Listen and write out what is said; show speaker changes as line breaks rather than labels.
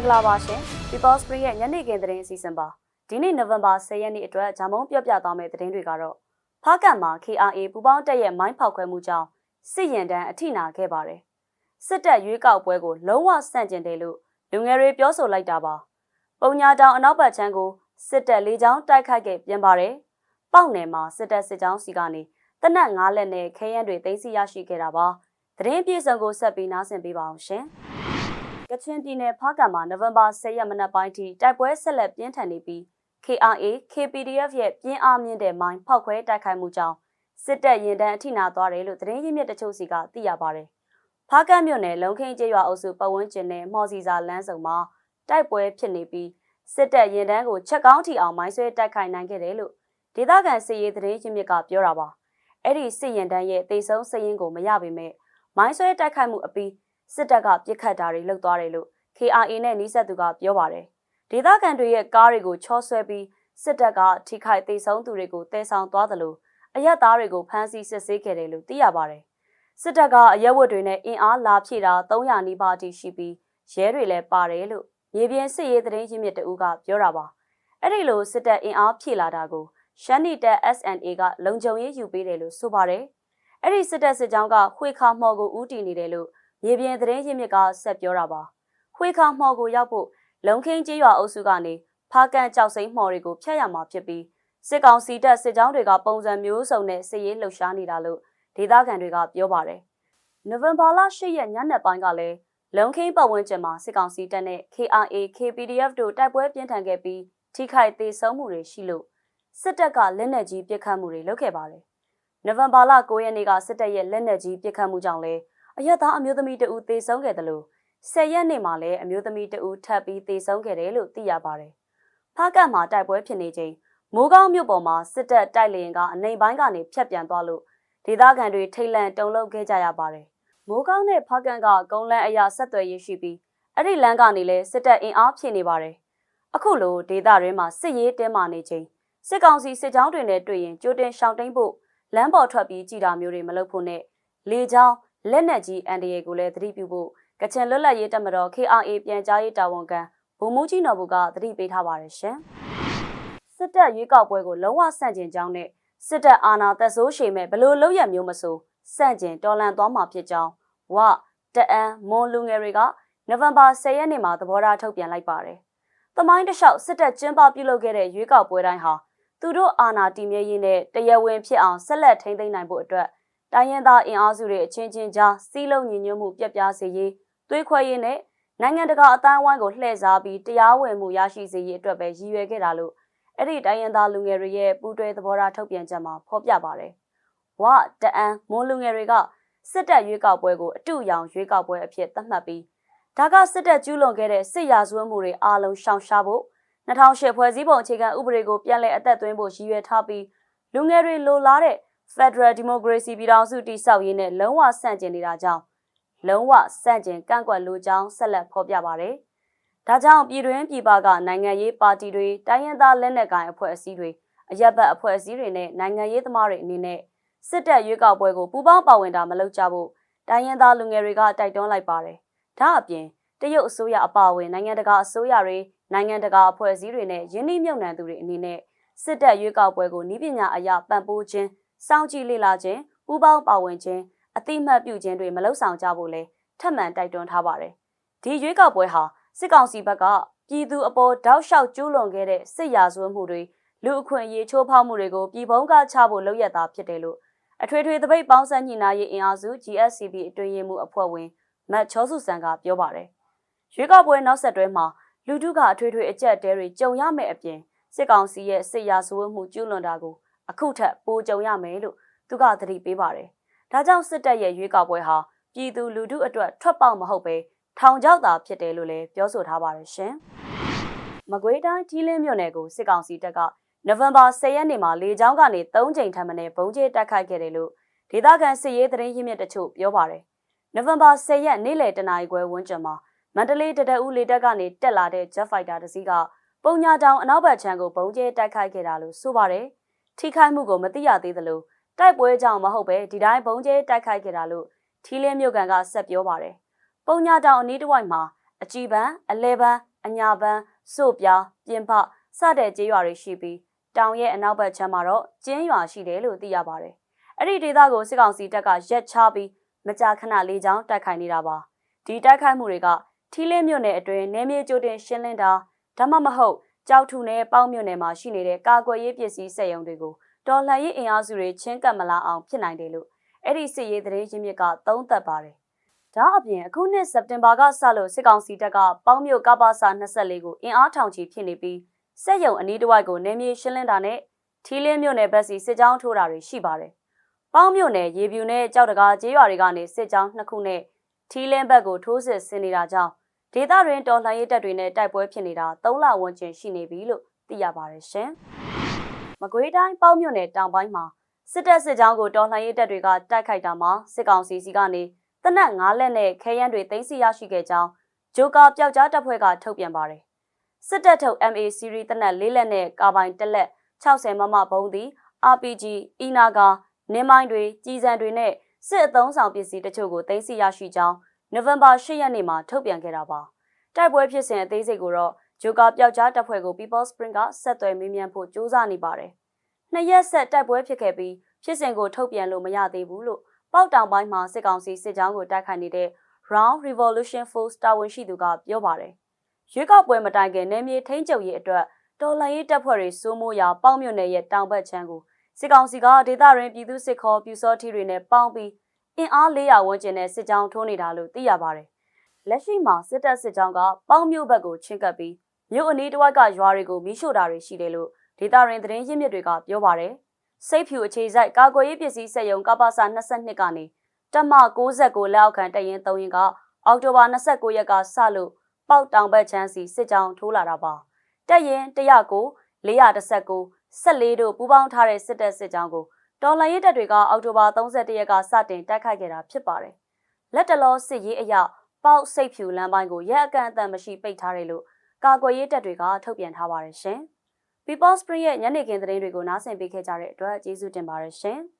င်္ဂလာပါရှင် People Spring ရဲ့ညနေခင်းသတင်းအစီအစဉ်ပါဒီနေ့နိုဝင်ဘာ10ရက်နေ့အတွက်ဂျာမုံပြပြသွားမယ့်သတင်းတွေကတော့ဖားကံမှာ KRA ပူပေါင်းတက်ရဲ့မိုင်းဖောက်ခွဲမှုကြောင့်စစ်ရင်တန်းအထိနာခဲ့ပါတယ်စစ်တပ်ရွေးကောက်ပွဲကိုလုံးဝဆန့်ကျင်တယ်လို့လူငယ်တွေပြောဆိုလိုက်တာပါပုံညာတောင်အနောက်ဘက်ချမ်းကိုစစ်တပ်လေးချောင်းတိုက်ခိုက်ခဲ့ပြန်ပါတယ်ပေါက်နယ်မှာစစ်တပ်စစ်ကြောင်းစီကနေတနက်၅လက်နဲ့ခဲယမ်းတွေသိမ်းဆည်းရရှိခဲ့တာပါသတင်းပြေဆုံးကိုဆက်ပြီးနားဆင်ပေးပါအောင်ရှင် ကချင်ပြည်နယ်ဖားကံမှာနိုဝင်ဘာ10ရက်မနက်ပိုင်းထိတိုက်ပွဲဆက်လက်ပြင်းထန်နေပြီး KRA KPDF ရဲ့ပြင်းအားမြင့်တဲ့မိုင်းဖောက်ခွဲတိုက်ခိုက်မှုကြောင့်စစ်တပ်ရင်တန်းအထိနာသွားတယ်လို့သတင်းရင်းမြစ်တချို့စီကသိရပါတယ်။ဖားကံမြို့နယ်လုံခင်းကျေးရွာအုပ်စုပတ်ဝန်းကျင်နဲ့မော်စီစာလမ်းဆောင်မှာတိုက်ပွဲဖြစ်နေပြီးစစ်တပ်ရင်တန်းကိုချက်ကောင်းထီအောင်မိုင်းဆွဲတိုက်ခိုက်နိုင်ခဲ့တယ်လို့ဒေသခံစစ်ရေးသတင်းရင်းမြစ်ကပြောတာပါ။အဲ့ဒီစစ်ရင်တန်းရဲ့တေဆုံးစရင်ကိုမရပေမဲ့မိုင်းဆွဲတိုက်ခိုက်မှုအပြီး စစ်တပ်ကပြစ်ခတ်တာတွေလုပ်သွားတယ်လို့ KRA နဲ့နှိစက်သူကပြောပါတယ်။ဒေသခံတွေရဲ့ကားတွေကိုချောဆွဲပြီးစစ်တပ်ကထိခိုက်သေးဆုံးသူတွေကိုတဲဆောင်သွားသလိုအရက်သားတွေကိုဖမ်းဆီးစစ်ဆေးခဲ့တယ်လို့သိရပါတယ်။စစ်တပ်ကအရက်ဝတ်တွေနဲ့အင်အားလာဖြည့်တာ300နီးပါးအထိရှိပြီးရဲတွေလည်းပါတယ်လို့မြေပြင်စစ်ရေးသတင်းရင်းမြစ်တအူးကပြောတာပါ။အဲ့ဒီလိုစစ်တပ်အင်အားဖြည့်လာတာကိုရှမ်းနီတက် SNA ကလုံခြုံရေးယူပေးတယ်လို့ဆိုပါတယ်။အဲ့ဒီစစ်တပ်စစ်ကြောင်းကခွေခါမော်ကိုဦးတည်နေတယ်လို့ မြေပြင်သတင်းရင်းမြစ်ကဆက်ပြောတာပါ။ခွေခါမော်ကိုရောက်ဖို့လုံခင်းကျေးရွာအုပ်စုကနေဖားကန်ကြောက်စိမ့်မှော်တွေကိုဖျက်ရမှာဖြစ်ပြီးစစ်ကောင်စီတပ်စစ်ကြောင်းတွေကပုံစံမျိုးစုံနဲ့စစ်ရေးလှုပ်ရှားနေတာလို့ဒေသခံတွေကပြောပါတယ်။နိုဝင်ဘာလ10ရက်ညနေပိုင်းကလည်းလုံခင်းပတ်ဝန်းကျင်မှာစစ်ကောင်စီတပ်နဲ့ KRA KPDF တို့တိုက်ပွဲပြင်းထန်ခဲ့ပြီးထိခိုက်သေးဆုံးမှုတွေရှိလို့စစ်တပ်ကလက်နက်ကြီးပစ်ခတ်မှုတွေလုပ်ခဲ့ပါတယ်။နိုဝင်ဘာလ9ရက်နေ့ကစစ်တပ်ရဲ့လက်နက်ကြီးပစ်ခတ်မှုကြောင့်လည်း အရက်သားအမျိုးသမီးတဦးသေဆုံးခဲ့တယ်လို့10ရက်နေ့မှာလည်းအမျိုးသမီးတဦးထပ်ပြီးသေဆုံးခဲ့တယ်လို့သိရပါတယ်။ဖားကတ်မှာတိုက်ပွဲဖြစ်နေချိန်မိုးကောင်းမြို့ပေါ်မှာစစ်တပ်တိုက်လေရင်ကအနိုင်ပိုင်းကနေဖြတ်ပြန်သွားလို့ဒေသခံတွေထိတ်လန့်တုန်လှုပ်ခဲ့ကြရပါတယ်။မိုးကောင်းနဲ့ဖားကတ်ကကုန်းလန်းအရာဆက်သွယ်ရေးရှိပြီးအဲ့ဒီလမ်းကနေလည်းစစ်တပ်အင်အားဖြည့်နေပါတယ်။အခုလိုဒေသတွင်းမှာစစ်ရေးတင်းမာနေချိန်စစ်ကောင်စီစစ်ကြောင်းတွေနဲ့တွေ့ရင်ကြိုတင်ရှောင်တိန်ဖို့လမ်းပေါ်ထွက်ပြီးကြည်တာမျိုးတွေမလုပ်ဖို့နဲ့လေကြောင်း လက်နက်ကြီးအန်ဒီယေကိုလည်းသတိပြုဖို့ကချင်လွတ်လပ်ရေးတပ်မတော် KRA ပြန်ကြားရေးတာဝန်ခံဗိုလ်မှူးကြီးနော်ဘူကသတိပေးထားပါတယ်ရှင်။စစ်တပ်ရွေးကောက်ပွဲကိုလုံးဝဆန့်ကျင်ကြောင်းနဲ့စစ်တပ်အာဏာသက်ဆိုးရှည်မဲ့ဘလို့လောက်ရမျိုးမဆိုဆန့်ကျင်တော်လှန်သွားမှာဖြစ်ကြောင်းဝတအန်မွန်လူငယ်တွေကနိုဝင်ဘာ10ရက်နေ့မှာသဘောထားထုတ်ပြန်လိုက်ပါတယ်။သမိုင်းတလျှောက်စစ်တပ်ကျင်းပပြုလုပ်ခဲ့တဲ့ရွေးကောက်ပွဲတိုင်းဟာသူတို့အာဏာတည်မြဲရေးနဲ့တရားဝင်ဖြစ်အောင်ဆက်လက်ထိန်းသိမ်းနိုင်ဖို့အတွက် တိုင်းရင်းသားအင်အားစုတွေအချင်းချင်းကြားစီးလုံးညီညွတ်မှုပြက်ပြားစေရေးသွေးခွဲရေးနဲ့နိုင်ငံတကာအတိုင်းအဝိုင်းကိုလှည့်စားပြီးတရားဝင်မှုရရှိစေရေးအတွက်ပဲရည်ရွယ်ခဲ့တာလို့အဲ့ဒီတိုင်းရင်းသားလူငယ်တွေရဲ့ပူးတွဲသဘောထားထုတ်ပြန်ချက်မှာဖော်ပြပါတယ်။ဝတအန်မွန်လူငယ်တွေကစစ်တပ်ရွေးကောက်ပွဲကိုအတူရောင်ရွေးကောက်ပွဲအဖြစ်သတ်မှတ်ပြီးဒါကစစ်တပ်ကျူးလွန်ခဲ့တဲ့စစ်ရာဇဝတ်မှုတွေအားလုံးရှောင်ရှားဖို့2008ဖွဲ့စည်းပုံအခြေခံဥပဒေကိုပြန်လည်အသက်သွင်းဖို့ရည်ရွယ်ထားပြီးလူငယ်တွေလိုလားတဲ့ Federal Democracy ပြည်ထောင်စုတည်ဆောက်ရေးနဲ့လုံးဝဆန့်ကျင်နေတာကြောင့်လုံးဝဆန့်ကျင်ကန့်ကွက်လိုကြောင်းဆက်လက်ဖော်ပြပါတယ်။ဒါကြောင့်ပြည်တွင်းပြည်ပကနိုင်ငံရေးပါတီတွေတိုင်းရင်းသားလက်နက်ကိုင်အဖွဲ့အစည်းတွေအရက်ဘတ်အဖွဲ့အစည်းတွေနဲ့နိုင်ငံရေးသမားတွေအနေနဲ့စစ်တပ်ရွေးကောက်ပွဲကိုပူးပေါင်းပါဝင်တာမလုပ်ကြဖို့တိုင်းရင်းသားလူငယ်တွေကတိုက်တွန်းလိုက်ပါတယ်။ဒါအပြင်တရုတ်အစိုးရအပါအဝင်နိုင်ငံတကာအစိုးရတွေနိုင်ငံတကာအဖွဲ့အစည်းတွေနဲ့ယင်းနှိမ့်မြုပ်နှံသူတွေအနေနဲ့စစ်တပ်ရွေးကောက်ပွဲကိုဤပညာအရာပံ့ပိုးခြင်း စောင့်ကြည့်လေ့လာခြင်းပူးပေါင်းပါဝင်ခြင်းအတိမတ်ပြုခြင်းတွေမလုပ်ဆောင်ကြဖို့လဲထပ်မံတိုက်တွန်းထားပါတယ်။ဒီရွေးကောက်ပွဲဟာစစ်ကောင်စီဘက်ကပြည်သူအပေါ်တောက်လျှောက်ကျူးလွန်ခဲ့တဲ့စစ်ရာဇဝတ်မှုတွေလူအခွင့်အရေးချိုးဖောက်မှုတွေကိုပြည်ပုံးကချဖို့လုပ်ရတာဖြစ်တယ်လို့အထွေထွေသပိတ်ပေါင်းစပ်ညှိနှိုင်းရေးအင်အားစု GSCB အတွင်းရေးမှူးအဖွဲ့ဝင်မတ်ချောစုစံကပြောပါတယ်။ရွေးကောက်ပွဲနောက်ဆက်တွဲမှာလူထုကအထွေထွေအကြက်တဲတွေကြုံရမယ့်အပြင်စစ်ကောင်စီရဲ့စစ်ရာဇဝတ်မှုကျူးလွန်တာကို အခုထက်ပိုကြုံရမယ်လို့သူကသတိပေးပါတယ်။ဒါကြောင့်စစ်တပ်ရဲ့ရွေးကောက်ပွဲဟာပြည်သူလူထုအတွက်ထွက်ပေါက်မဟုတ်ပဲထောင်ချောက်သာဖြစ်တယ်လို့လည်းပြောဆိုထားပါတယ်ရှင်။မကွေးတိုင်းထီးလင်းမြို့နယ်ကိုစစ်ကောင်စီတပ်ကနိုဝင်ဘာ10ရက်နေ့မှာလေကြောင်းကနေ3ကြိမ်ထပ်မံဘုံကျဲတိုက်ခိုက်ခဲ့တယ်လို့ဒေသခံစစ်ရေးသတင်းရင်းမြစ်တချို့ပြောပါတယ်။နိုဝင်ဘာ10ရက်နေ့လယ်တနာရီခွဲဝန်းကျင်မှာမန္တလေးတဒအူလေတပ်ကနေတက်လာတဲ့ Jet Fighter တစ်စီးကပုံညာတောင်အနောက်ဘက်ခြမ်းကိုဘုံကျဲတိုက်ခိုက်ခဲ့တာလို့ဆိုပါတယ်။ ထိခိုက်မှုကိုမသိရသေးသလိုတိုက်ပွဲကြောင့်မဟုတ်ပဲဒီတိုင်းဘုံကျဲတိုက်ခိုက်ခဲ့တာလို့ထီးလင်းမြို့ကန်ကဆက်ပြောပါတယ်။ပုံညာတောင်အနီးတစ်ဝိုက်မှာအကြည်ပန်းအလဲပန်းအညာပန်းစို့ပြားပြင်ပစတဲ့ကျေးရွာတွေရှိပြီးတောင်ရဲ့အနောက်ဘက်ခြမ်းမှာတော့ကျင်းရွာရှိတယ်လို့သိရပါတယ်။အဲ့ဒီဒေသကိုစစ်ကောင်စီတပ်ကရက်ချပြီးမကြာခဏလေးချောင်းတိုက်ခိုက်နေတာပါ။ဒီတိုက်ခိုက်မှုတွေကထီးလင်းမြို့နယ်အတွင်းနေမြေကျိုတင်ရှင်းလင်းတာဒါမှမဟုတ် ကြောက်ထုနယ်ပေါင်းမြို့နယ်မှာရှိနေတဲ့ကာကွယ်ရေးပစ္စည်းစက်ရုံတွေကိုတော်လှန်ရေးအင်အားစုတွေချင်းကပ်မလာအောင်ဖြစ်နိုင်တယ်လို့အဲ့ဒီစစ်ရေးသတင်းရင်းမြစ်ကသုံးသပ်ပါတယ်။ဒါအပြင်အခုနှစ်စက်တင်ဘာကစလို့စစ်ကောင်စီတပ်ကပေါင်းမြို့ကပ္ပစာ24ကိုအင်အားထောင်ချီဖြစ်နေပြီးစက်ရုံအနီးတစ်ဝိုက်ကိုနေမြေရှင်းလင်းတာနဲ့ထီးလင်းမြို့နယ်ဘက်စီစစ်ကြောင်းထိုးတာတွေရှိပါတယ်။ပေါင်းမြို့နယ်ရေပြူနဲ့ကြောက်တကားကျေးရွာတွေကနေစစ်ကြောင်းနှစ်ခုနဲ့ထီးလင်းဘက်ကိုထိုးစစ်ဆင်နေတာကြောင့် ဒေသတွင်တော်လှန်ရေးတပ်တွေနဲ့တိုက်ပွဲဖြစ်နေတာ၃လဝန်းကျင်ရှိနေပြီလို့သိရပါတယ်ရှင်။မကွေးတိုင်းပေါင်းမြို့နယ်တောင်ပိုင်းမှာစစ်တပ်စစ်ကြောင်းကိုတော်လှန်ရေးတပ်တွေကတိုက်ခိုက်တာမှာစစ်ကောင်စီစီကနေတနက်၅လက်နဲ့ခဲယမ်းတွေသိမ်းဆည်းရရှိခဲ့ကြောင်းဂျိုကာပျောက်ကြားတပ်ဖွဲ့ကထုတ်ပြန်ပါတယ်။စစ်တပ်ထုတ် MA series တနက်၄လက်နဲ့ကာပိုင်တစ်လက်60မမဘုံသည် RPG အီနာကာနင်းမိုင်းတွေကြီးစံတွေနဲ့စစ်အုံဆောင်ပစ္စည်းတချို့ကိုသိမ်းဆည်းရရှိကြောင်း နိုဝင်ဘာ10ရက်နေ့မှာထုတ်ပြန်ခဲ့တာပါ။တိုက်ပွဲဖြစ်စဉ်အသေးစိတ်ကိုတော့ဂျိုကာပျောက်ကြားတပ်ဖွဲ့ကို People Spring ကဆက်သွယ်မေးမြန်းဖို့ကြိုးစားနေပါတယ်။နှစ်ရက်ဆက်တိုက်ပွဲဖြစ်ခဲ့ပြီးဖြစ်စဉ်ကိုထုတ်ပြန်လို့မရသေးဘူးလို့ပေါက်တောင်ပိုင်းမှာစစ်ကောင်စီစစ်ကြောင်းကိုတိုက်ခိုက်နေတဲ့ Round Revolution Force တာဝန်ရှိသူကပြောပါတယ်။ရွေးကောက်ပွဲမတိုင်ခင်နယ်မြေထိန်းချုပ်ရေးအတွက်တော်လှန်ရေးတပ်ဖွဲ့တွေစိုးမိုးရာပေါင်းမြို့နယ်ရဲ့တောင်ဘက်ခြမ်းကိုစစ်ကောင်စီကဒေသရင်းပြည်သူစစ်ခေါ်ပြူစောထီတွေနဲ့ပေါင်းပြီး အင်အား400ဝန်းကျင်နဲ့စစ်ကြောင်းထိုးနေတာလို့သိရပါတယ်။လက်ရှိမှာစစ်တပ်စစ်ကြောင်းကပေါင်းမြို့ဘက်ကိုချင်းကပ်ပြီးမြို့အနီးတစ်ဝိုက်ကရွာတွေကိုမိရှို့တာတွေရှိတယ်လို့ဒေသရင်းသတင်းရင်းမြစ်တွေကပြောပါတယ်။စိတ်ဖြူအခြေစိုက်ကာကွယ်ရေးပစ္စည်းစက်ရုံကပ္ပစာ22ကနေတမ69လက်အောက်ခံတရင်3ရင်ကအောက်တိုဘာ29ရက်ကစလို့ပေါက်တောင်ဘက်ချမ်းစီစစ်ကြောင်းထိုးလာတာပါ။တက်ရင်109 419 14တို့ပူးပေါင်းထားတဲ့စစ်တပ်စစ်ကြောင်းကို တော်လှန်ရေးတပ်တွေကအောက်တိုဘာ31ရက်ကစတင်တိုက်ခိုက်ခဲ့တာဖြစ်ပါတယ်။လက်တလောစစ်ရေးအရပေါက်စိတ်ဖြူလမ်းပိုင်းကိုရက်အကန့်အသတ်မရှိပိတ်ထားတယ်လို့ကာကွယ်ရေးတပ်တွေကထုတ်ပြန်ထားပါတယ်ရှင်။ People Spring ရဲ့ညနေခင်းသတင်းတွေကိုနားဆင်ပေးခဲ့ကြတဲ့အတွက်ကျေးဇူးတင်ပါတယ်ရှင်။